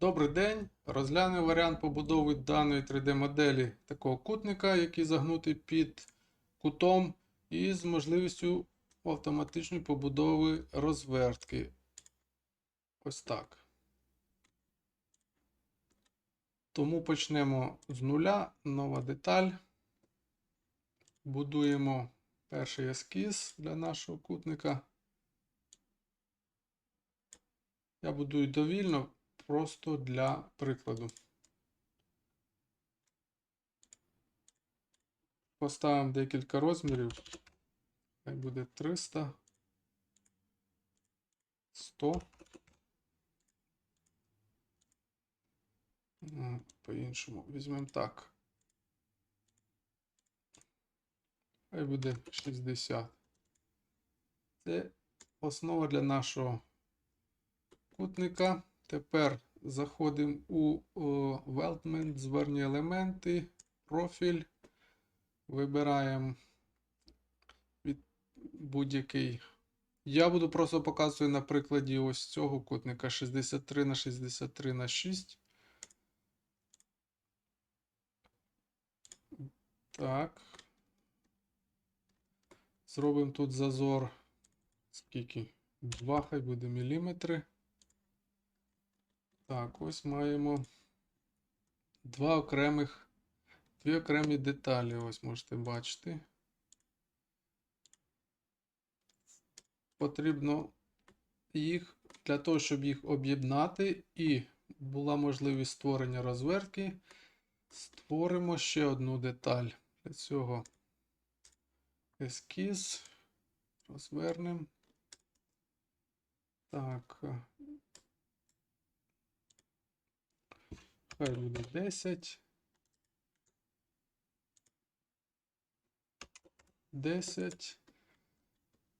Добрий день. Розглянемо варіант побудови даної 3D-моделі такого кутника, який загнутий під кутом, і з можливістю автоматичної побудови розвертки. Ось так. Тому почнемо з нуля. Нова деталь. Будуємо перший ескіз для нашого кутника. Я будую довільно, просто для прикладу. Поставимо декілька розмірів. Хай буде 300, 100. Ну, По-іншому візьмемо так. Хай буде 60. Це основа для нашого кутника. Тепер заходимо у Weltment, зверні елементи, профіль. Вибираємо від будь-який. Я буду просто показувати на прикладі ось цього кутника 63 на 63 на 6. Так. Зробимо тут зазор. Скільки? 2 хай буде міліметри. Так, ось маємо два окремих, дві окремі деталі, ось можете бачити. Потрібно їх для того, щоб їх об'єднати і була можливість створення розвертки, створимо ще одну деталь. Для цього ескіз розвернемо. Так. Хай буде 10. 10.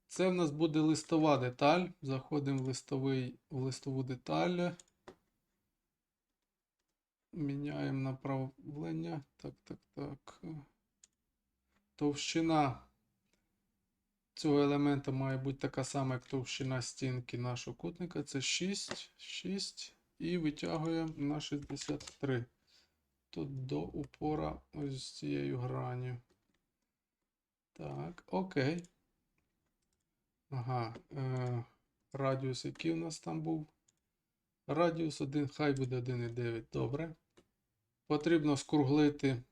Це в нас буде листова деталь. Заходимо в листовий, в листову деталь. Міняємо направлення. Так, так, так. Товщина цього елемента має бути така сама, як товщина стінки нашого кутника. Це 6. 6. І витягуємо на 63. Тут до упора ось з цією граню. Так, окей. Ага. Е, радіус, який у нас там був? Радіус 1, хай буде 1,9. Добре. Потрібно скруглити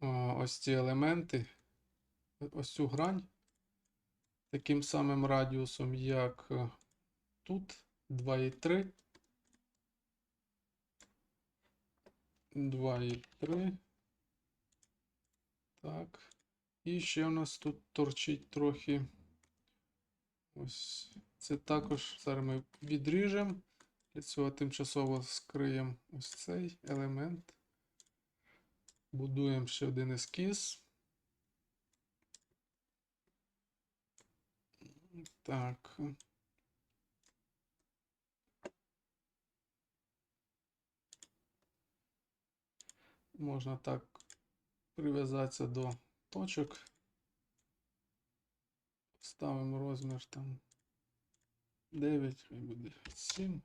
о, ось ці елементи. Ось цю грань. Таким самим радіусом, як е, тут. 2,3. 2 і 3. Так. І ще у нас тут торчить трохи. Ось це також зараз ми відріжемо. Для цього тимчасово скриємо ось цей елемент. Будуємо ще один ескіз. Так. Можна так прив'язатися до точок. Ставимо розмір там 9, хай буде 7.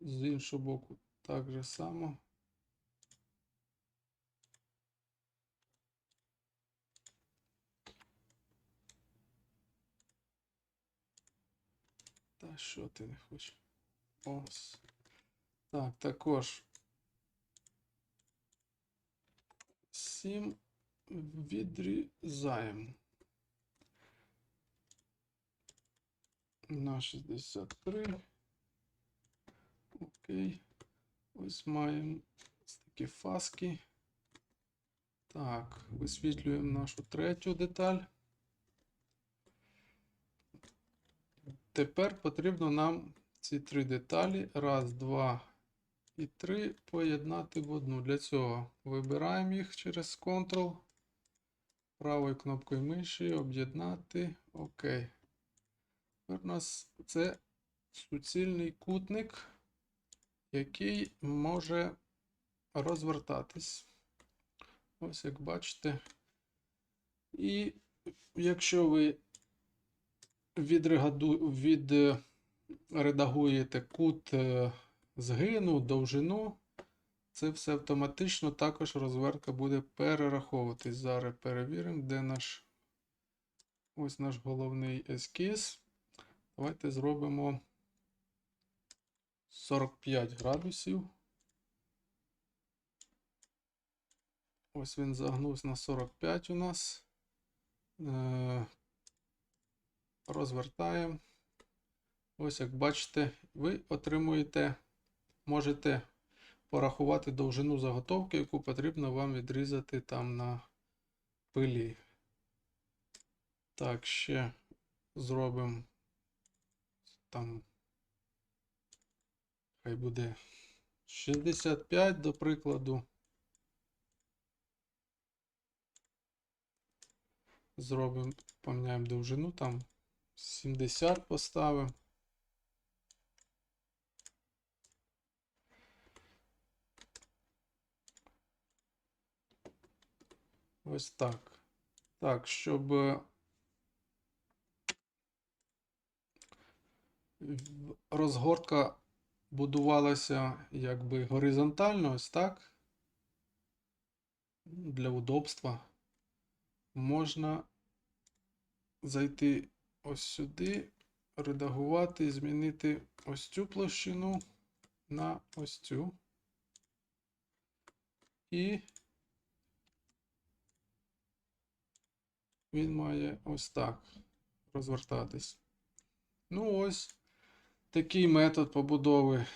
З іншого боку так же само. Та що ти не хочеш? Ось. Так, також 7 відрізаємо. На 63. Окей. Ось маємо такі фаски. Так, висвітлюємо нашу третю деталь. Тепер потрібно нам ці три деталі. Раз, два і три поєднати в одну. Для цього вибираємо їх через Ctrl. Правою кнопкою миші, об'єднати. Окей. Тепер у нас це суцільний кутник, який може розвертатись. Ось як бачите. І якщо ви відрегаду, від редагуєте кут е, згину, довжину, це все автоматично також розвертка буде перераховуватись. Зараз перевіримо, де наш ось наш головний ескіз. Давайте зробимо 45 градусів. Ось він загнувся на 45 у нас. Е, Розвертаємо. Ось як бачите, ви отримуєте, можете порахувати довжину заготовки, яку потрібно вам відрізати там на пилі. Так, ще зробимо там. Хай буде 65, до прикладу. Зробимо, поміняємо довжину там 70 поставимо. Ось так. Так, щоб е, розгортка будувалася якби горизонтально, ось так. Для удобства можна зайти ось сюди, редагувати, змінити ось цю площину на ось цю. І він має ось так розвертатись. Ну, ось такий метод побудови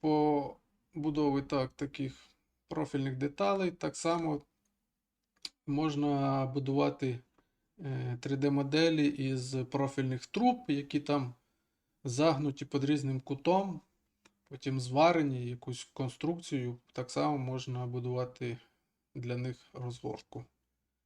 побудови так, таких профільних деталей. Так само можна будувати 3D-моделі із профільних труб, які там загнуті під різним кутом, потім зварені якусь конструкцію. Так само можна будувати для них розгортку.